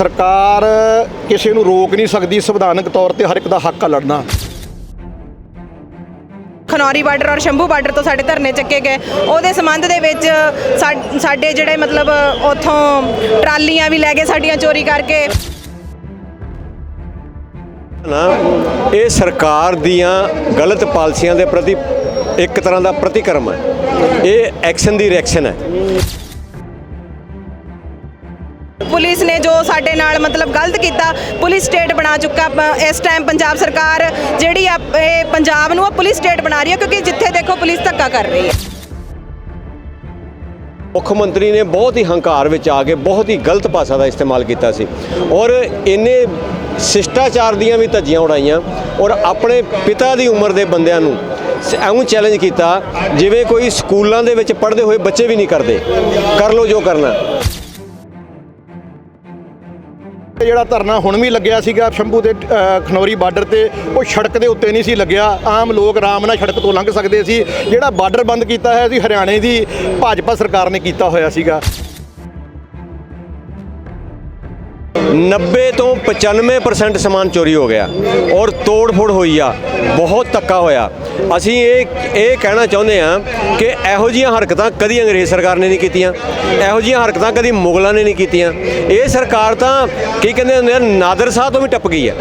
ਸਰਕਾਰ ਕਿਸੇ ਨੂੰ ਰੋਕ ਨਹੀਂ ਸਕਦੀ ਸੰਵਿਧਾਨਕ ਤੌਰ ਤੇ ਹਰ ਇੱਕ ਦਾ ਹੱਕ ਆ ਲੜਨਾ। ਖਨੌਰੀ ਬਾਰਡਰ ਔਰ ਸ਼ੰਭੂ ਬਾਰਡਰ ਤੋਂ ਸਾਡੇ ਧਰਨੇ ਚੱਕੇ ਗਏ। ਉਹਦੇ ਸੰਬੰਧ ਦੇ ਵਿੱਚ ਸਾਡੇ ਜਿਹੜੇ ਮਤਲਬ ਉੱਥੋਂ ਟਰਾਲੀਆਂ ਵੀ ਲੈ ਗਏ ਸਾਡੀਆਂ ਚੋਰੀ ਕਰਕੇ। ਨਾ ਇਹ ਸਰਕਾਰ ਦੀਆਂ ਗਲਤ ਪਾਲਿਸੀਆਂ ਦੇ ਪ੍ਰਤੀ ਇੱਕ ਤਰ੍ਹਾਂ ਦਾ ਪ੍ਰਤੀਕਰਮ ਹੈ। ਇਹ ਐਕਸ਼ਨ ਦੀ ਰਿਐਕਸ਼ਨ ਹੈ। ਪੁਲਿਸ ਨੇ ਜੋ ਸਾਡੇ ਨਾਲ ਮਤਲਬ ਗਲਤ ਕੀਤਾ, ਪੁਲਿਸ ਸਟੇਟ ਬਣਾ ਚੁੱਕਾ ਇਸ ਟਾਈਮ ਪੰਜਾਬ ਸਰਕਾਰ ਜਿਹੜੀ ਆ, ਇਹ ਪੰਜਾਬ ਨੂੰ ਉਹ ਪੁਲਿਸ ਸਟੇਟ ਬਣਾ ਰਹੀ ਹੈ ਕਿਉਂਕਿ ਜਿੱਥੇ ਦੇਖੋ ਪੁਲਿਸ ਧੱਕਾ ਕਰ ਰਹੀ ਹੈ। ਮੁੱਖ ਮੰਤਰੀ ਨੇ ਬਹੁਤ ਹੀ ਹੰਕਾਰ ਵਿੱਚ ਆ ਕੇ ਬਹੁਤ ਹੀ ਗਲਤ ਭਾਸ਼ਾ ਦਾ ਇਸਤੇਮਾਲ ਕੀਤਾ ਸੀ। ਔਰ ਇਹਨੇ ਸ਼ਿਸ਼ਟਾਚਾਰ ਦੀਆਂ ਵੀ ਧੱਜੀਆਂ ਉਡਾਈਆਂ, ਔਰ ਆਪਣੇ ਪਿਤਾ ਦੀ ਉਮਰ ਦੇ ਬੰਦਿਆਂ ਨੂੰ ਸ- ਐਵੇਂ ਚੈਲੰਜ ਕੀਤਾ, ਜਿਵੇਂ ਕੋਈ ਸਕੂਲਾਂ ਦੇ ਵਿੱਚ ਪੜ੍ਹਦੇ ਹੋਏ ਬੱਚੇ ਵੀ ਨਹੀਂ ਕਰਦੇ। ਕਰ ਲਓ ਜੋ ਕਰਨਾ। ਜਿਹੜਾ ਧਰਨਾ ਹੁਣ ਵੀ ਲੱਗਿਆ ਸੀਗਾ ਸ਼ੰਭੂ ਦੇ ਖਨੌਰੀ ਬਾਰਡਰ ਤੇ, ਉਹ ਸੜਕ ਦੇ ਉੱਤੇ ਨਹੀਂ ਸੀ ਲੱਗਿਆ। ਆਮ ਲੋਕ ਆਰਾਮ ਨਾਲ ਸੜਕ ਤੋਂ ਲੰਘ ਸਕਦੇ ਸੀ। ਜਿਹੜਾ ਬਾਰਡਰ ਬੰਦ ਕੀਤਾ ਹੈ ਸੀ, ਹਰਿਆਣੇ ਦੀ ਭਾਜਪਾ ਸਰਕਾਰ ਨੇ ਕੀਤਾ ਹੋਇਆ ਸੀਗਾ। 90 ਤੋਂ 95% ਸਮਾਨ ਚੋਰੀ ਹੋ ਗਿਆ ਔਰ ਤੋੜ-ਫੋੜ ਹੋਈ ਆ, ਬਹੁਤ ਧੱਕਾ ਹੋਇਆ। ਅਸੀਂ ਇਹ ਇਹ ਕਹਿਣਾ ਚਾਹੁੰਦੇ ਆ ਕਿ ਇਹੋ ਜਿਹੀਆਂ ਹਰਕਤਾਂ ਕਦੀ ਅੰਗਰੇਜ਼ ਸਰਕਾਰ ਨੇ ਨਹੀਂ ਕੀਤੀਆਂ, ਇਹੋ ਜਿਹੀਆਂ ਹਰਕਤਾਂ ਕਦੀ ਮੁਗਲਾਂ ਨੇ ਨਹੀਂ ਕੀਤੀਆਂ। ਇਹ ਸਰਕਾਰ ਤਾਂ ਕੀ ਕਹਿੰਦੇ ਹੁੰਦੇ ਆ, ਨਾਦਰ ਸ਼ਾਹ ਤੋਂ ਵੀ ਟੱਪ ਗਈ ਆ।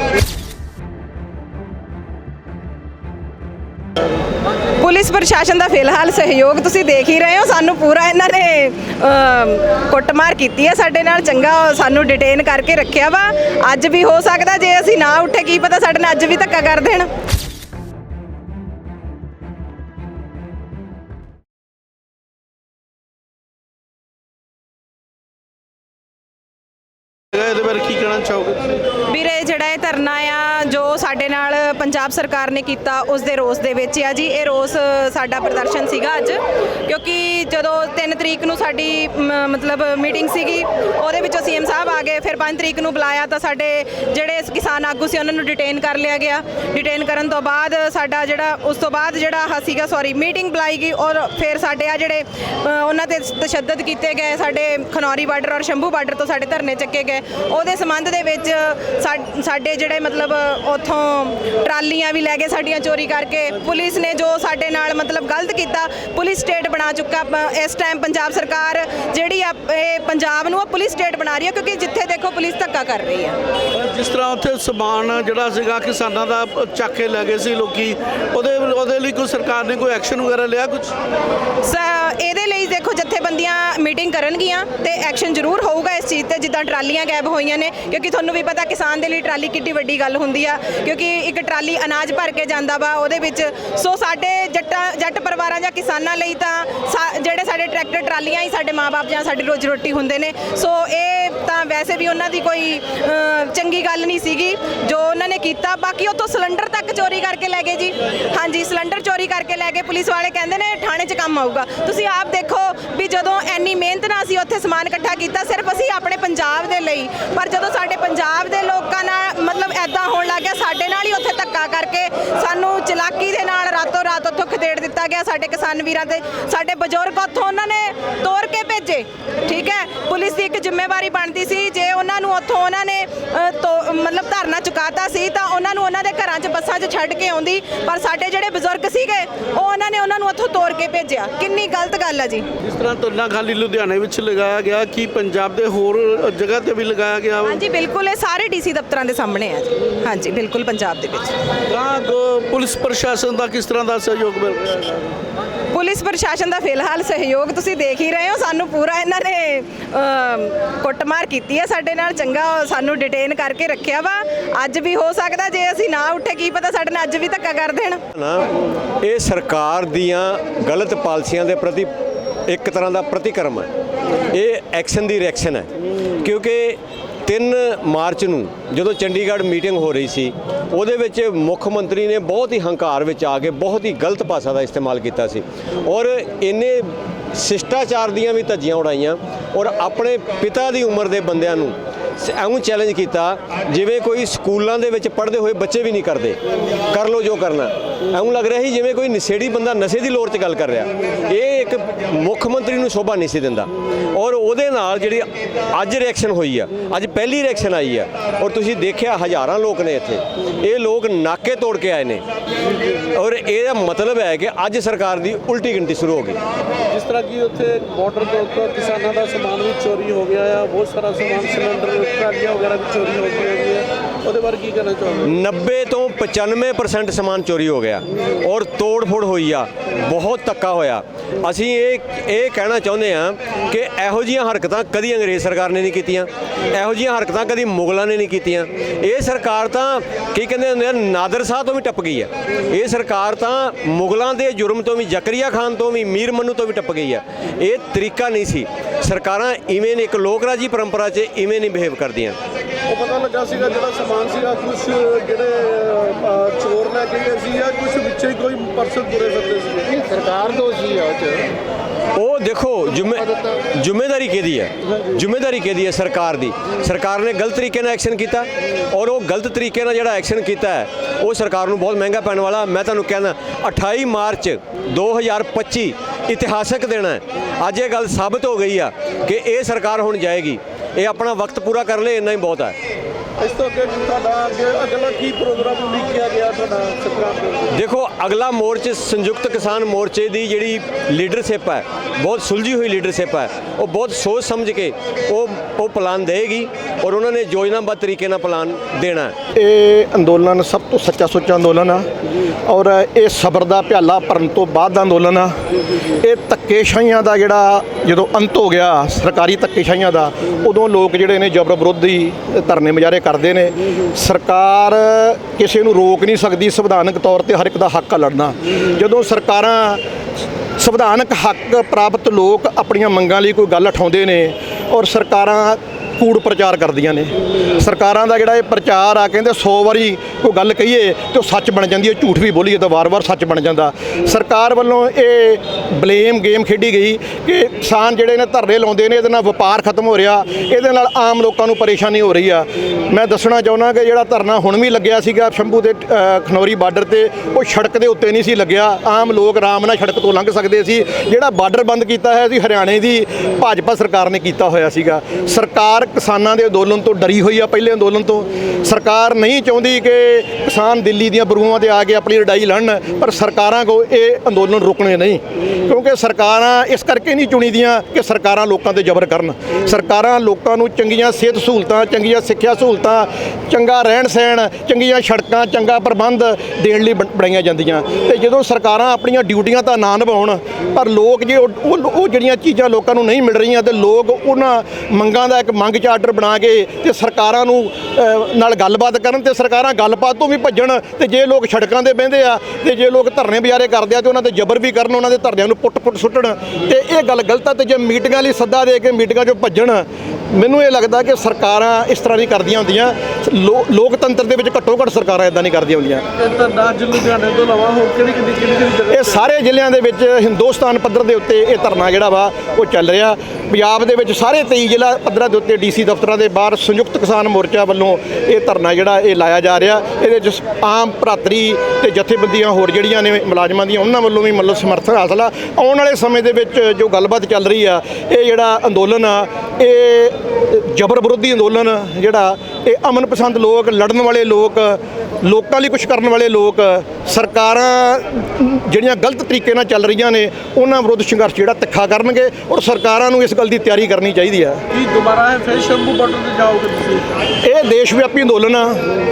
ਪੁਲਿਸ ਪ੍ਰਸ਼ਾਸਨ ਦਾ ਫਿਲਹਾਲ ਸਹਿਯੋਗ ਤੁਸੀਂ ਦੇਖ ਹੀ ਰਹੇ ਹੋ। ਸਾਨੂੰ ਪੂਰਾ ਇਹਨਾਂ ਨੇ ਕੁੱਟਮਾਰ ਕੀਤੀ ਹੈ ਸਾਡੇ ਨਾਲ। ਚੰਗਾ ਸਾਨੂੰ ਡਿਟੇਨ ਕਰਕੇ ਰੱਖਿਆ ਵਾ। ਅੱਜ ਵੀ ਹੋ ਸਕਦਾ ਜੇ ਅਸੀਂ ਨਾ ਉੱਠੇ ਕੀ ਪਤਾ ਸਾਡੇ ਨਾਲ ਅੱਜ ਵੀ ਧੱਕਾ ਕਰ ਦੇਣ। ਇਹਦੇ ਬਾਰੇ ਕੀ ਕਹਿਣਾ ਚਾਹੋਗੇ? ਵੀਰੇ ਜਿਹੜਾ ਇਹ ਧਰਨਾ ਆ ਜੋ ਸਾਡੇ ਨਾਲ ਪੰਜਾਬ ਸਰਕਾਰ ਨੇ ਕੀਤਾ ਉਸ ਦੇ ਰੋਸ ਦੇ ਵਿੱਚ ਆ ਜੀ। ਇਹ ਰੋਸ ਸਾਡਾ ਪ੍ਰਦਰਸ਼ਨ ਸੀਗਾ ਅੱਜ ਕਿਉਂਕਿ ਜਦੋਂ 3 ਤਰੀਕ ਨੂੰ ਸਾਡੀ ਮ, ਮਤਲਬ ਮੀਟਿੰਗ ਸੀਗੀ ਉਹਦੇ ਵਿੱਚੋਂ ਸੀਐਮ ਸਾਹਿਬ ਆ ਗਏ ਫਿਰ 5 ਤਰੀਕ ਨੂੰ ਬੁਲਾਇਆ ਤਾਂ ਸਾਡੇ ਜਿਹੜੇ ਕਿਸਾਨ ਆਗੂ ਸੀ ਉਹਨਾਂ ਨੂੰ ਡਿਟੇਨ ਕਰ ਲਿਆ ਗਿਆ। ਡਿਟੇਨ ਕਰਨ ਤੋਂ ਬਾਅਦ ਸਾਡਾ ਜਿਹੜਾ ਉਸ ਤੋਂ ਬਾਅਦ ਜਿਹੜਾ ਆਹ ਸੀਗਾ ਸੌਰੀ ਮੀਟਿੰਗ ਬੁਲਾਈ ਗਈ ਔਰ ਫਿਰ ਸਾਡੇ ਆ ਜਿਹੜੇ ਉਹਨਾਂ ਤੇ ਤਸ਼ੱਦਦ ਕੀਤੇ ਗਏ ਸਾਡੇ ਖਨੌਰੀ ਬਾਰਡਰ ਔਰ ਸ਼ੰਭੂ ਬਾਰਡਰ ਤੋਂ ਸਾਡੇ ਧਰਨੇ ਚੱਕੇ ਗਏ। ਉਹਦੇ ਸੰਬੰਧ ਦੇ ਵਿੱਚ ਸਾਡੇ ਜਿਹੜੇ ਮਤਲਬ ਉੱਥੋਂ ਟਰਾਲੀਆਂ ਵੀ ਲੈ ਗਏ ਸਾਡੀਆਂ ਚੋਰੀ ਕਰਕੇ ਪੁਲਿਸ ਨੇ ਜੋ ਸਾਡੇ ਨਾਲ ਮਤਲਬ ਗਲਤ ਕੀਤਾ ਪੁਲਿਸ ਸਟੇਟ ਬਣਾ ਚੁੱਕਾ ਇਸ ਟਾਈਮ ਪੰਜਾਬ ਸਰਕਾਰ ਜਿਹੜੀ ਆ ਇਹ ਪੰਜਾਬ ਨੂੰ ਆ ਪੁਲਿਸ ਸਟੇਟ ਬਣਾ ਰਹੀ ਹੈ ਕਿਉਂਕਿ ਜਿੱਥੇ ਦੇਖੋ ਪੁਲਿਸ ਧੱਕਾ ਕਰ ਰਹੀ ਹੈ ਜਿਸ ਤਰ੍ਹਾਂ ਉੱਥੇ ਸਮਾਨ ਜਿਹੜਾ ਸੀਗਾ ਕਿਸਾਨਾਂ ਦਾ ਚੱਕ ਕੇ ਲੈ ਗਏ ਸੀ ਲੋਕੀ ਉਹਦੇ ਉਹਦੇ ਲਈ ਕੋਈ ਸਰਕਾਰ ਨੇ ਕੋਈ ਐਕਸ਼ਨ ਵਗੈਰਾ ਲਿਆ ਕੁਝ ਸ- ਇਹਦੇ ਲਈ ਦੇਖੋ ਜਥੇਬੰਦੀਆਂ ਮੀਟਿੰਗ ਕਰਨਗੀਆਂ ਤੇ ਐਕਸ਼ਨ ਜ਼ਰੂਰ ਹੋਊਗਾ ਇਸ ਚੀਜ਼ ਤੇ, ਜਿੱਦਾਂ ਟਰਾਲੀਆਂ ਗਾਇਬ ਹੋਈਆਂ ਨੇ, ਕਿਉਂਕਿ ਤੁਹਾਨੂੰ ਵੀ ਪਤਾ ਕਿਸਾਨ ਦੇ ਲਈ ਟਰਾਲੀ ਕਿੱਡੀ ਵੱਡੀ ਗੱਲ ਹੁੰਦੀ ਆ, ਕਿਉਂਕਿ ਇੱਕ ਟਰਾਲੀ ਅਨਾਜ ਭਰ ਕੇ ਜਾਂਦਾ ਵਾ, ਉਹਦੇ ਵਿੱਚ ਸੋ ਸਾਡੇ ਜੱਟਾਂ, ਜੱਟ ਪਰਿਵਾਰਾਂ ਜਾਂ ਕਿਸਾਨਾਂ ਲਈ ਤਾਂ ਸਾ- ਜਿਹੜੇ ਸਾਡੇ ਟਰੈਕਟਰ ਟਰਾਲੀਆਂ ਹੀ ਸਾਡੇ ਮਾਪੇ ਜਾਂ ਸਾਡੀ ਰੋਜੀ ਰੋਟੀ ਹੁੰਦੇ ਨੇ, ਸੋ ਇਹ ਵੈਸੇ ਵੀ ਉਹਨਾਂ ਦੀ ਕੋਈ ਚੰਗੀ ਗੱਲ ਨਹੀਂ ਸੀਗੀ, ਜੋ ਉਹਨਾਂ ਨੇ ਕੀਤਾ। ਬਾਕੀ ਉੱਥੋਂ ਸਿਲੰਡਰ ਤੱਕ ਚੋਰੀ ਕਰਕੇ ਲੈ ਗਏ ਜੀ। ਹਾਂਜੀ, ਸਿਲੰਡਰ ਚੋਰੀ ਕਰਕੇ ਲੈ ਗਏ। ਪੁਲਿਸ ਵਾਲੇ ਕਹਿੰਦੇ ਨੇ ਥਾਣੇ 'ਚ ਕੰਮ ਆਊਗਾ। ਤੁਸੀਂ ਆਪ ਦੇਖੋ ਵੀ ਜਦੋਂ ਐਨੀ ਮਿਹਨਤ ਨਾਲ ਅਸੀਂ ਉੱਥੇ ਸਮਾਨ ਇਕੱਠਾ ਕੀਤਾ, ਸਿਰਫ ਅਸੀਂ ਆਪਣੇ ਪੰਜਾਬ ਦੇ ਲਈ। ਪਰ ਜਦੋਂ ਸਾਡੇ ਪੰਜਾਬ ਦੇ ਲੋਕਾਂ ਨਾਲ ਮਤਲਬ ਐਦਾਂ ਹੋਣ ਲੱਗ ਗਿਆ, ਸਾਡੇ ਨਾਲ ਹੀ ਉੱਥੇ ਧੱਕਾ ਕਰਕੇ ਸਾਨੂੰ ਚਲਾਕੀ ਦੇ ਨਾਲ ਰਾਤੋਂ ਰਾਤ ਉੱਥੋਂ ਖਦੇੜ ਦਿੱਤਾ ਗਿਆ ਸਾਡੇ ਕਿਸਾਨ ਵੀਰਾਂ ਤੇ। ਸਾਡੇ ਬਜ਼ੁਰਗ ਉੱਥੋਂ ਉਹਨਾਂ ਨੇ ਤੋਰ ਕੇ ਭੇਜੇ ਠੀਕ ਹੈ? ਪੁਲਿਸ ਦੀ ਇੱਕ ਜ਼ਿੰਮੇਵਾਰੀ ਬਣਦੀ ਸੀ ਜੇ ਉਹਨਾਂ ਨੂੰ ਉੱਥੋਂ ਉਹਨਾਂ ਨੇ ਮਤਲਬ ਧਰਨਾ ਚੁਕਾਤਾ ਸੀ ਤਾਂ ਉਹਨਾਂ ਨੂੰ ਉਹਨਾਂ ਦੇ ਘਰਾਂ 'ਚ ਬੱਸਾਂ 'ਚ ਛੱਡ ਕੇ ਆਉਂਦੀ। ਪਰ ਸਾਡੇ ਜਿਹੜੇ ਬਜ਼ੁਰਗ ਸੀਗੇ ਉਹ ਉਹਨਾਂ ਨੇ ਉਹਨਾਂ ਨੂੰ ਉੱਥੋਂ ਤੋਰ ਕੇ ਭੇਜਿਆ। ਕਿੰਨੀ ਗਲਤ ਗੱਲ ਆ ਜੀ। ਜਿਸ ਤਰ੍ਹਾਂ ਤੁਰਨਾ ਖਾਲੀ ਲੁਧਿਆਣੇ ਵਿੱਚ ਲਗਾਇਆ ਗਿਆ ਕੀ ਪੰਜਾਬ ਦੇ ਹੋਰ ਜਗ੍ਹਾ ਤੇ ਵੀ ਲਗਾਇਆ ਗਿਆ? ਹਾਂਜੀ ਬਿਲਕੁਲ ਇਹ ਸਾਰੇ ਡੀਸੀ ਦਫ਼ਤਰਾਂ ਦੇ ਸਾਹਮਣੇ ਆ ਜੀ। ਹਾਂਜੀ ਬਿਲਕੁਲ ਪੰਜਾਬ ਦੇ ਵਿੱਚ। ਪੁਲਿਸ ਪ੍ਰਸ਼ਾਸਨ ਦਾ ਕਿਸ ਤਰ੍ਹਾਂ ਦਾ ਸਹਿਯੋਗ ਮਿਲ ਰਿਹਾ? ਹੈ ਪੁਲਿਸ ਪ੍ਰਸ਼ਾਸਨ ਦਾ ਫਿਲਹਾਲ ਸਹਿਯੋਗ ਤੁਸੀਂ ਦੇਖ ਹੀ ਰਹੇ ਹੋ। ਸਾਨੂੰ ਪੂਰਾ ਇਹਨਾਂ ਨੇ ਕੁੱਟਮਾਰ ਕੀਤੀ ਹੈ ਸਾਡੇ ਨਾਲ। ਚੰਗਾ ਸਾਨੂੰ ਡਿਟੇਨ ਕਰਕੇ ਰੱਖਿਆ ਵਾ। ਅੱਜ ਵੀ ਹੋ ਸਕਦਾ ਜੇ ਅਸੀਂ ਨਾ ਉੱਠੇ, ਕੀ ਪਤਾ ਸਾਡੇ ਨਾਲ ਅੱਜ ਵੀ ਧੱਕਾ ਕਰ ਦੇਣ। ਨਾ, ਇਹ ਸਰਕਾਰ ਦੀਆਂ ਗਲਤ ਪਾਲਸੀਆਂ ਦੇ ਪ੍ਰਤੀ ਇੱਕ ਤਰ੍ਹਾਂ ਦਾ ਪ੍ਰਤੀਕਰਮ ਹੈ। ਇਹ ਐਕਸ਼ਨ ਦੀ ਰਿਐਕਸ਼ਨ ਹੈ। ਕਿਉਂਕਿ 3 ਮਾਰਚ ਨੂੰ ਜਦੋਂ ਚੰਡੀਗੜ੍ਹ ਮੀਟਿੰਗ ਹੋ ਰਹੀ ਸੀ, ਉਹਦੇ ਵਿੱਚ ਮੁੱਖ ਮੰਤਰੀ ਨੇ ਬਹੁਤ ਹੀ ਹੰਕਾਰ ਵਿੱਚ ਆ ਕੇ ਬਹੁਤ ਹੀ ਗਲਤ ਭਾਸ਼ਾ ਦਾ ਇਸਤੇਮਾਲ ਕੀਤਾ ਸੀ। ਔਰ ਇਹਨੇ ਸ਼ਿਸ਼ਟਾਚਾਰ ਦੀਆਂ ਵੀ ਧੱਜੀਆਂ ਉਡਾਈਆਂ ਔਰ ਆਪਣੇ ਪਿਤਾ ਦੀ ਉਮਰ ਦੇ ਬੰਦਿਆਂ ਨੂੰ ਐਉਂ ਚੈਲੰਜ ਕੀਤਾ, ਜਿਵੇਂ ਕੋਈ ਸਕੂਲਾਂ ਦੇ ਵਿੱਚ ਪੜ੍ਹਦੇ ਹੋਏ ਬੱਚੇ ਵੀ ਨਹੀਂ ਕਰਦੇ। ਕਰ ਲਓ ਜੋ ਕਰਨਾ। ਐਉਂ ਲੱਗ ਰਿਹਾ ਸੀ ਜਿਵੇਂ ਕੋਈ ਨਸ਼ੇੜੀ ਬੰਦਾ ਨਸ਼ੇ ਦੀ ਲੋੜ 'ਚ ਗੱਲ ਕਰ ਰਿਹਾ। ਇਹ ਇੱਕ ਮੁੱਖ ਮੰਤਰੀ ਨੂੰ ਸ਼ੋਭਾ ਨਹੀਂ ਸੀ ਦਿੰਦਾ। ਔਰ ਉਹਦੇ ਨਾਲ ਜਿਹੜੀ ਅੱਜ ਰਿਐਕਸ਼ਨ ਹੋਈ ਆ, ਅੱਜ ਪਹਿਲੀ ਰਿਐਕਸ਼ਨ ਆਈ ਆ, ਔਰ ਤੁਸੀਂ ਦੇਖਿਆ ਹਜ਼ਾਰਾਂ ਲੋਕ ਨੇ ਇੱਥੇ। ਇਹ ਲੋਕ ਨਾਕੇ ਤੋੜ ਕੇ ਆਏ ਨੇ। ਔਰ ਇਹਦਾ ਮਤਲਬ ਹੈ ਕਿ ਅੱਜ ਸਰਕਾਰ ਦੀ ਉਲਟੀ ਗਿਣਤੀ ਸ਼ੁਰੂ ਹੋ ਗਈ। ਜਿਸ ਤਰ੍ਹਾਂ ਕਿ ਉੱਥੇ ਬਾਰਡਰ ਦੇ ਉੱਤੇ ਕਿਸਾਨਾਂ ਦਾ ਸਮਾਨ ਵੀ ਚੋਰੀ ਹੋ ਗਿਆ ਆ, ਬਹੁਤ ਸਾਰਾ ਸਮਾਨ ਸਿਲੰਡਰ ਟਰਾਲੀਆਂ ਵਗੈਰਾ ਵੀ ਚੋਰੀ ਹੋ ਗਈਆਂ ਹੈਗੀਆਂ ਉਹਦੇ ਬਾਰੇ ਕੀ ਕਹਿਣਾ ਚਾਹੁੰਦੇ 90 ਤੋਂ 95% ਸਮਾਨ ਚੋਰੀ ਹੋ ਗਿਆ ਔਰ ਤੋੜ ਫੋੜ ਹੋਈ ਆ, ਬਹੁਤ ਧੱਕਾ ਹੋਇਆ। ਅਸੀਂ ਇਹ ਇਹ ਕਹਿਣਾ ਚਾਹੁੰਦੇ ਆ ਕਿ ਇਹੋ ਜੀਆਂ ਹਰਕਤਾਂ ਕਦੀ ਅੰਗਰੇਜ਼ ਸਰਕਾਰ ਨੇ ਨਹੀਂ ਕੀਤੀਆਂ, ਇਹੋ ਜੀਆਂ ਹਰਕਤਾਂ ਕਦੀ ਮੁਗਲਾਂ ਨੇ ਨਹੀਂ ਕੀਤੀਆਂ। ਇਹ ਸਰਕਾਰ ਤਾਂ ਕੀ ਕਹਿੰਦੇ ਹੁੰਦੇ ਆ, ਨਾਦਰ ਸ਼ਾਹ ਤੋਂ ਵੀ ਟੱਪ ਗਈ ਆ। ਇਹ ਸਰਕਾਰ ਤਾਂ ਮੁਗਲਾਂ ਦੇ ਜੁਰਮ ਤੋਂ ਵੀ, ਜ਼ਕਰੀਆ ਖਾਨ ਤੋਂ ਵੀ, ਮੀਰ ਮਨੂ ਤੋਂ ਵੀ ਟੱਪ ਗਈ ਆ। ਇਹ ਤਰੀਕਾ ਨਹੀਂ ਸੀ। ਸਰਕਾਰਾਂ ਇਵੇਂ ਨੇ, ਇੱਕ ਲੋਕ ਰਾਜੀ ਪਰੰਪਰਾ 'ਚ ਇਵੇਂ ਨਹੀਂ ਬਿਹੇਵ ਕਰਦੀਆਂ। ਉਹ ਪਤਾ ਲੱਗਾ ਸੀਗਾ ਜਿਹੜਾ ਸਮਾਨ ਸੀਗਾ ਕੁਝ ਜਿਹੜੇ ਚੋਰ ਲੈ ਕੇ ਗਏ ਸੀ ਜਾਂ ਕੁਝ ਵਿੱਚੇ ਹੀ ਕੋਈ ਪਰਸਨ ਤੁਰੇ ਫਿਰਦੇ ਸੀਗੇ ਸਰਕਾਰ ਦੋਸ਼ੀ ਆ ਉਹ ਚ? ਉਹ ਦੇਖੋ ਜ਼ਿੰਮੇ ਜ਼ਿੰਮੇਵਾਰੀ ਕਿਹਦੀ ਹੈ ਜ਼ਿੰਮੇਵਾਰੀ ਕਿਹਦੀ ਹੈ ਸਰਕਾਰ ਦੀ? ਸਰਕਾਰ ਨੇ ਗਲਤ ਤਰੀਕੇ ਨਾਲ ਐਕਸ਼ਨ ਕੀਤਾ ਔਰ ਉਹ ਗਲਤ ਤਰੀਕੇ ਨਾਲ ਜਿਹੜਾ ਐਕਸ਼ਨ ਕੀਤਾ ਹੈ ਉਹ ਸਰਕਾਰ ਨੂੰ ਬਹੁਤ ਮਹਿੰਗਾ ਪੈਣ ਵਾਲਾ। ਮੈਂ ਤੁਹਾਨੂੰ ਕਹਿੰਦਾ 28 ਮਾਰਚ 2025 ਇਤਿਹਾਸਕ ਦਿਨ ਹੈ। ਅੱਜ ਇਹ ਗੱਲ ਸਾਬਤ ਹੋ ਗਈ ਆ ਕਿ ਇਹ ਸਰਕਾਰ ਹੁਣ ਜਾਏਗੀ। ਇਹ ਆਪਣਾ ਵਕਤ ਪੂਰਾ ਕਰ ਲੇ ਇੰਨਾ ਹੀ ਬਹੁਤ ਹੈ। ਇਸ ਤੋਂ ਅੱਗੇ ਤੁਹਾਡਾ ਅੱਗੇ ਅਗਲਾ ਕੀ ਪ੍ਰੋਗਰਾਮ ਲਿਖਿਆ ਗਿਆ ਤੁਹਾਡਾ ਸਰਕਾਰ ਦੇਖੋ ਅਗਲਾ ਮੋਰਚੇ ਸੰਯੁਕਤ ਕਿਸਾਨ ਮੋਰਚੇ ਦੀ ਜਿਹੜੀ ਲੀਡਰਸ਼ਿਪ ਹੈ ਬਹੁਤ ਸੁਲਝੀ ਹੋਈ ਲੀਡਰਸ਼ਿਪ ਹੈ ਉਹ ਬਹੁਤ ਸੋਚ ਸਮਝ ਕੇ ਉਹ ਉਹ ਪਲਾਨ ਦੇਗੀ ਔਰ ਉਹਨਾਂ ਨੇ ਯੋਜਨਾਬੱਧ ਤਰੀਕੇ ਨਾਲ ਪਲਾਨ ਦੇਣਾ ਇਹ ਅੰਦੋਲਨ ਸਭ ਤੋਂ ਸੱਚਾ ਸੁੱਚਾ ਅੰਦੋਲਨ ਆ ਔਰ ਇਹ ਸਬਰ ਦਾ ਭਿਆਲਾ ਭਰਨ ਤੋਂ ਬਾਅਦ ਦਾ ਅੰਦੋਲਨ ਆ। ਇਹ ਧੱਕੇਸ਼ਾਹੀਆਂ ਦਾ ਜਿਹੜਾ ਜਦੋਂ ਅੰਤ ਹੋ ਗਿਆ, ਸਰਕਾਰੀ ਧੱਕੇਸ਼ਾਹੀਆਂ ਦਾ, ਉਦੋਂ ਲੋਕ ਜਿਹੜੇ ਨੇ ਜਬਰ ਵਿਰੋਧੀ ਧਰਨੇ ਮੁਜ਼ਾਹਰੇ ਕਰਦੇ ਨੇ। ਸਰਕਾਰ ਕਿਸੇ ਨੂੰ ਰੋਕ ਨਹੀਂ ਸਕਦੀ ਸੰਵਿਧਾਨਕ ਤੌਰ ਤੇ ਹਰ ਇੱਕ ਦਾ ਹੱਕ ਆ ਲੜਨਾ। ਜਦੋਂ ਸਰਕਾਰਾਂ ਸੰਵਿਧਾਨਕ ਹੱਕ ਪ੍ਰਾਪਤ ਲੋਕ ਆਪਣੀਆਂ ਮੰਗਾਂ ਲਈ ਕੋਈ ਗੱਲ ਉਠਾਉਂਦੇ ਨੇ ਔਰ ਸਰਕਾਰਾਂ ਕੂੜ ਪ੍ਰਚਾਰ ਕਰਦੀਆਂ ਨੇ। ਸਰਕਾਰਾਂ ਦਾ ਜਿਹੜਾ ਇਹ ਪ੍ਰਚਾਰ ਆ, ਕਹਿੰਦੇ 100 ਵਾਰੀ ਕੋਈ ਗੱਲ ਕਹੀਏ ਤੇ ਉਹ ਸੱਚ ਬਣ ਜਾਂਦੀ ਹੈ, ਝੂਠ ਵੀ ਬੋਲੀਏ ਤਾਂ ਵਾਰ-ਵਾਰ ਸੱਚ ਬਣ ਜਾਂਦਾ। ਸਰਕਾਰ ਵੱਲੋਂ ਇਹ ਬਲੇਮ ਗੇਮ ਖੇਡੀ ਗਈ ਕਿ ਕਿਸਾਨ ਜਿਹੜੇ ਨੇ ਧਰਨੇ ਲਾਉਂਦੇ ਨੇ, ਇਹਦੇ ਨਾਲ ਵਪਾਰ ਖਤਮ ਹੋ ਰਿਹਾ, ਇਹਦੇ ਨਾਲ ਆਮ ਲੋਕਾਂ ਨੂੰ ਪਰੇਸ਼ਾਨੀ ਹੋ ਰਹੀ ਆ। ਮੈਂ ਦੱਸਣਾ ਚਾਹੁੰਦਾ ਕਿ ਜਿਹੜਾ ਧਰਨਾ ਹੁਣ ਵੀ ਲੱਗਿਆ ਸੀਗਾ, ਸ਼ੰਭੂ ਦੇ ਖਨੌਰੀ ਬਾਰਡਰ ਤੇ, ਉਹ ਸੜਕ ਦੇ ਉੱਤੇ ਨਹੀਂ ਸੀ ਲੱਗਿਆ। ਆਮ ਲੋਕ ਆਰਾਮ ਨਾਲ ਸੜਕ ਤੋਂ ਲੰਘ ਸਕਦੇ ਸੀ। ਜਿਹੜਾ ਬਾਰਡਰ ਬੰਦ ਕੀਤਾ ਹੈ ਸੀ, ਹਰਿਆਣੇ ਦੀ ਭਾਜਪਾ ਸਰਕਾਰ ਨੇ ਕੀਤਾ ਹੋਇਆ ਸੀਗਾ। ਸਰਕਾਰ ਕਿਸਾਨਾਂ ਦੇ ਅੰਦੋਲਨ ਤੋਂ ਡਰੀ ਹੋਈ ਆ ਪਹਿਲੇ ਅੰਦੋਲਨ ਤੋਂ। ਸਰਕਾਰ ਨਹੀਂ ਚਾਹੁੰਦੀ ਕਿ ਕਿਸਾਨ ਦਿੱਲੀ ਦੀਆਂ ਬਰੂਹਾਂ ਤੇ ਆ ਕੇ ਆਪਣੀ ਲੜਾਈ ਲੜਨ, ਪਰ ਸਰਕਾਰਾਂ ਕੋ ਇਹ ਅੰਦੋਲਨ ਰੁਕਣੇ ਨਹੀਂ। ਕਿਉਂਕਿ ਸਰਕਾਰਾਂ ਇਸ ਕਰਕੇ ਨਹੀਂ ਚੁਣੀਦੀਆਂ ਕਿ ਸਰਕਾਰਾਂ ਲੋਕਾਂ ਤੇ ਜ਼ਬਰ ਕਰਨ। ਸਰਕਾਰਾਂ ਲੋਕਾਂ ਨੂੰ ਚੰਗੀਆਂ ਸਿਹਤ ਸਹੂਲਤਾਂ, ਚੰਗੀਆਂ ਸਿੱਖਿਆ ਸਹੂਲਤਾਂ, ਚੰਗਾ ਰਹਿਣ ਸਹਿਣ, ਚੰਗੀਆਂ ਸੜਕਾਂ, ਚੰਗਾ ਪ੍ਰਬੰਧ ਦੇਣ ਲਈ ਬਣ- ਬਣਾਈਆਂ ਜਾਂਦੀਆਂ। ਤੇ ਜਦੋਂ ਸਰਕਾਰਾਂ ਆਪਣੀਆਂ ਡਿਊਟੀਆਂ ਤਾਂ ਨਾ ਨਿਭਾਉਣ, ਪਰ ਲੋਕ ਜੇ ਉਹ ਉਹ ਜਿਹੜੀਆਂ ਚੀਜ਼ਾਂ ਲੋਕਾਂ ਨੂੰ ਨਹੀਂ ਮਿਲ ਰਹੀਆਂ ਤੇ ਲੋਕ ਉਹਨਾਂ ਮੰਗਾਂ ਦਾ ਇੱਕ ਮੰਗ ਆਰਡਰ ਬਣਾ ਕੇ ਤੇ ਸਰਕਾਰਾਂ ਨੂੰ ਨਾਲ ਗੱਲਬਾਤ ਕਰਨ ਤੇ ਸਰਕਾਰਾਂ ਗੱਲਬਾਤ ਤੋਂ ਵੀ ਭੱਜਣ ਤੇ ਜੇ ਲੋਕ ਸੜਕਾਂ ਤੇ ਬਹਿੰਦੇ ਆ ਤੇ ਜੇ ਲੋਕ ਧਰਨੇ ਬਿਆਰੇ ਕਰਦੇ ਆ ਤੇ ਉਹਨਾਂ ਤੇ ਜ਼ਬਰ ਵੀ ਕਰਨ, ਉਹਨਾਂ ਦੇ ਧਰਨਿਆਂ ਨੂੰ ਪੁੱਟ-ਪੁੱਟ ਸੁੱਟਣ ਤੇ ਇਹ ਗੱਲ ਗਲਤ ਆ ਤੇ ਜੇ ਮੀਟਿੰਗਾਂ ਲਈ ਸੱਦਾ ਦੇ ਕੇ ਮੀਟਿੰਗਾਂ 'ਚੋਂ ਭੱਜਣ, ਮੈਨੂੰ ਇਹ ਲੱਗਦਾ ਕਿ ਸਰਕਾਰਾਂ ਇਸ ਤਰ੍ਹਾਂ ਨਹੀਂ ਕਰਦੀਆਂ ਹੁੰਦੀਆਂ। ਲੋ- ਲੋਕਤੰਤਰ ਦੇ ਵਿੱਚ ਘੱਟੋ ਘੱਟ ਸਰਕਾਰਾਂ ਇਦਾਂ ਨਹੀਂ ਕਰਦੀਆਂ ਹੁੰਦੀਆਂ। ਇਹ ਇਹ ਸਾਰੇ ਜ਼ਿਲ੍ਹਿਆਂ ਦੇ ਵਿੱਚ ਹਿੰਦੁਸਤਾਨ ਪੱਧਰ ਦੇ ਉੱਤੇ ਇਹ ਧਰਨਾ ਜਿਹੜਾ ਵਾ, ਉਹ ਚੱਲ ਰਿਹਾ। ਪੰਜਾਬ ਦੇ ਵਿੱਚ ਸਾਰੇ 23 ਜ਼ਿਲ੍ਹਾ ਪੱਧਰਾਂ ਦੇ ਉੱਤੇ ਡੀਸੀ ਦਫ਼ਤਰਾਂ ਦੇ ਬਾਹਰ ਸੰਯੁਕਤ ਕਿਸਾਨ ਮੋਰਚਾ ਵੱਲੋਂ ਇਹ ਧਰਨਾ ਜਿਹੜਾ ਇਹ ਲਾਇਆ ਜਾ ਰਿਹਾ। ਇਹਦੇ 'ਚ ਆਮ ਭਰਾਤਰੀ ਤੇ ਜਥੇਬੰਦੀਆਂ ਹੋਰ ਜਿਹੜੀਆਂ ਨੇ ਮੁਲਾਜ਼ਮਾਂ ਦੀਆਂ, ਉਹਨਾਂ ਵੱਲੋਂ ਵੀ ਮਤਲਬ ਸਮਰਥਨ ਹਾਸਲ ਆ। ਆਉਣ ਵਾਲੇ ਸਮੇਂ ਦੇ ਵਿੱਚ ਜੋ ਗੱਲਬਾਤ ਚੱਲ ਰਹੀ ਆ, ਇਹ ਜਿਹੜਾ ਅੰਦੋਲਨ ਆ, ਇਹ ਜਬਰ ਵਿਰੋਧੀ ਅੰਦੋਲਨ ਜਿਹੜਾ ਇਹ ਅਮਨ ਪਸੰਦ ਲੋਕ ਲੜਨ ਵਾਲੇ ਲੋਕ ਲੋਕਾਂ ਲਈ ਕੁਝ ਕਰਨ ਵਾਲੇ ਲੋਕ ਸਰਕਾਰਾਂ ਜਿਹੜੀਆਂ ਗਲਤ ਤਰੀਕੇ ਨਾਲ ਚੱਲ ਰਹੀਆਂ ਨੇ ਉਹਨਾਂ ਵਿਰੁੱਧ ਸੰਘਰਸ਼ ਜਿਹੜਾ ਤਿੱਖਾ ਕਰਨਗੇ ਔਰ ਸਰਕਾਰਾਂ ਨੂੰ ਇਸ ਗੱਲ ਦੀ ਤਿਆਰੀ ਕਰਨੀ ਚਾਹੀਦੀ ਆ ਕੀ ਦੁਬਾਰਾ ਫਿਰ ਸ਼ੰਭੂ ਬਾਰਡਰ ਤੇ ਜਾਓਗੇ ਤੁਸੀਂ? ਇਹ ਦੇਸ਼ ਵਿਆਪੀ ਅੰਦੋਲਨ ਆ।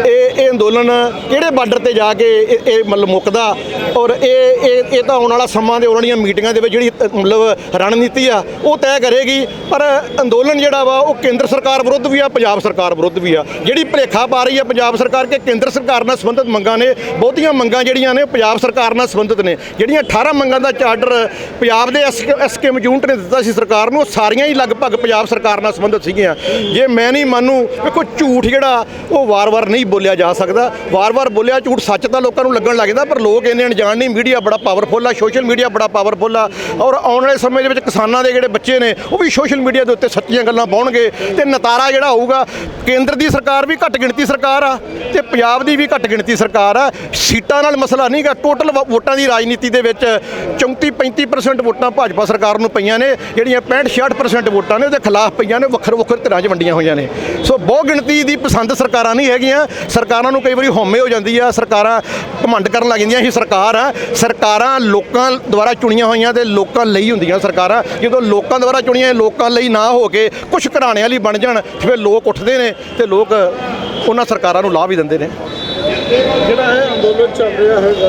ਇਹ ਇਹ ਅੰਦੋਲਨ ਕਿਹੜੇ ਬਾਰਡਰ ਤੇ ਜਾ ਕੇ ਇਹ ਮਤਲਬ ਮੁੱਕਦਾ? ਔਰ ਇਹ ਇਹ ਇਹ ਤਾਂ ਆਉਣ ਵਾਲਾ ਸਮਾਂ ਦੇ ਆਉਣ ਵਾਲੀਆਂ ਮੀਟਿੰਗਾਂ ਦੇ ਵਿੱਚ ਜਿਹੜੀ ਮਤਲਬ ਰਣਨੀਤੀ ਆ, ਉਹ ਤੈਅ ਕਰੇਗੀ। ਪਰ ਅੰਦੋਲਨ ਜਿਹੜਾ ਵਾ, ਉਹ ਕੇਂਦਰ ਸਰਕਾਰ ਵਿਰੁੱਧ ਵੀ ਆ, ਪੰਜਾਬ ਸਰਕਾਰ ਵਿਰੁੱਧ ਵੀ ਆ। ਜਿਹੜੀ ਭਲੇਖਾ ਪਾ ਰਹੀ ਆ ਪੰਜਾਬ ਸਰਕਾਰ ਕਿ ਕੇਂਦਰ ਸਰਕਾਰ ਨਾਲ ਸੰਬੰਧਿਤ ਮੰਗਾਂ ਨੇ, ਬਹੁਤੀਆਂ ਮੰਗਾਂ ਜਿਹੜੀਆਂ ਨੇ ਪੰਜਾਬ ਸਰਕਾਰ ਨਾਲ ਸੰਬੰਧਿਤ ਨੇ। ਜਿਹੜੀਆਂ 18 ਮੰਗਾਂ ਦਾ ਚਾਰਟਰ ਪੰਜਾਬ ਦੇ ਐਸਕੇ ਮਜੂਨਟ ਨੇ ਦਿੱਤਾ ਸੀ ਸਰਕਾਰ ਨੂੰ, ਉਹ ਸਾਰੀਆਂ ਹੀ ਲਗਭਗ ਪੰਜਾਬ ਸਰਕਾਰ ਨਾਲ ਸੰਬੰਧਿਤ ਸੀਗੀਆਂ। ਜੇ ਮੈਂ ਨਹੀਂ ਮੰਨੂ, ਵੇਖੋ ਝੂਠ ਜਿਹੜਾ, ਉਹ ਵਾਰ-ਵਾਰ ਨਹੀਂ ਬੋਲਿਆ ਜਾ ਸਕਦਾ। ਵਾਰ-ਵਾਰ ਬੋਲਿਆ ਝੂਠ ਸੱਚ ਤਾਂ ਲੋਕਾਂ ਨੂੰ ਲੱਗਣ ਲੱਗਦਾ ਪਰ ਲੋਕ ਇੰਨੇ ਅਣਜਾਣ ਜਾਣ ਨਹੀਂ ਮੀਡੀਆ ਬੜਾ ਪਾਵਰਫੁੱਲ ਆ ਸੋਸ਼ਲ ਮੀਡੀਆ ਬੜਾ ਪਾਵਰਫੁੱਲ ਆ ਔਰ ਆਉਣ ਵਾਲੇ ਸਮੇਂ ਦੇ ਵਿੱਚ ਕਿਸਾਨਾਂ ਦੇ ਜਿਹੜੇ ਬੱਚੇ ਨੇ, ਉਹ ਵੀ ਸੋਸ਼ਲ ਮੀਡੀਆ ਦੇ ਉੱਤੇ ਸੱਚੀਆਂ ਗੱਲਾਂ ਪਾਉਣਗੇ ਤੇ ਨਤਾਰਾ ਜਿਹੜਾ ਹੋਊਗਾ, ਕੇਂਦਰ ਦੀ ਸਰਕਾਰ ਵੀ ਘੱਟ ਗਿਣਤੀ ਸਰਕਾਰ ਆ ਤੇ ਪੰਜਾਬ ਦੀ ਵੀ ਘੱਟ ਗਿਣਤੀ ਸਰਕਾਰ ਆ। ਸੀਟਾਂ ਨਾਲ ਮਸਲਾ ਨਹੀਂਗਾ ਟੋਟਲ ਵੋਟਾਂ ਦੀ ਰਾਜਨੀਤੀ ਦੇ ਵਿੱਚ 34 35% ਵੋਟਾਂ ਭਾਜਪਾ ਸਰਕਾਰ ਨੂੰ ਪਈਆਂ ਨੇ, ਜਿਹੜੀਆਂ 65 66% ਵੋਟਾਂ ਨੇ, ਉਹਦੇ ਖਿਲਾਫ ਪਈਆਂ ਨੇ, ਵੱਖਰ ਵੱਖਰ ਧਿਰਾਂ 'ਚ ਵੰਡੀਆਂ ਹੋਈਆਂ ਨੇ। ਸੋ ਬਹੁ ਗਿਣਤੀ ਦੀ ਪਸੰਦ ਸਰਕਾਰਾਂ ਨਹੀਂ ਹੈਗੀਆਂ, ਸਰਕਾਰਾਂ ਨੂੰ ਕਈ ਵਾਰੀ ਹਉਮੈ ਹੋ ਜਾਂਦੀ ਆ, ਸਰਕਾਰਾਂ ਘਮੰਡ ਕਰਨ ਲੱਗ ਜਾਂਦੀਆਂ ਇਹ ਸਰਕਾਰ ਆ, ਸਰਕਾਰਾਂ ਲੋਕਾਂ ਦੁਆਰਾ ਚੁਣੀਆਂ ਹੋਈਆਂ ਤੇ ਲੋਕਾਂ ਲਈ ਹੁੰਦੀਆਂ ਸਰਕਾਰਾਂ। ਜਦੋਂ ਲੋਕਾਂ ਦੁਆਰਾ ਚੁਣੀਆਂ ਲੋਕਾਂ ਲਈ ਨਾ ਹੋ ਕੇ ਕੁਝ ਘਰਾਣੇ ਵਾਲੀ ਬਣ ਜਾਣ, ਫਿਰ ਲੋਕ ਉੱਠਦੇ ਨੇ ਤੇ ਲੋਕ ਉਹਨਾਂ ਸਰਕਾਰਾਂ ਨੂੰ ਲਾਭ ਵੀ ਦਿੰਦੇ ਨੇ। ਜਿਹੜਾ ਇਹ ਅੰਦੋਲਨ ਚੱਲ ਰਿਹਾ ਹੈਗਾ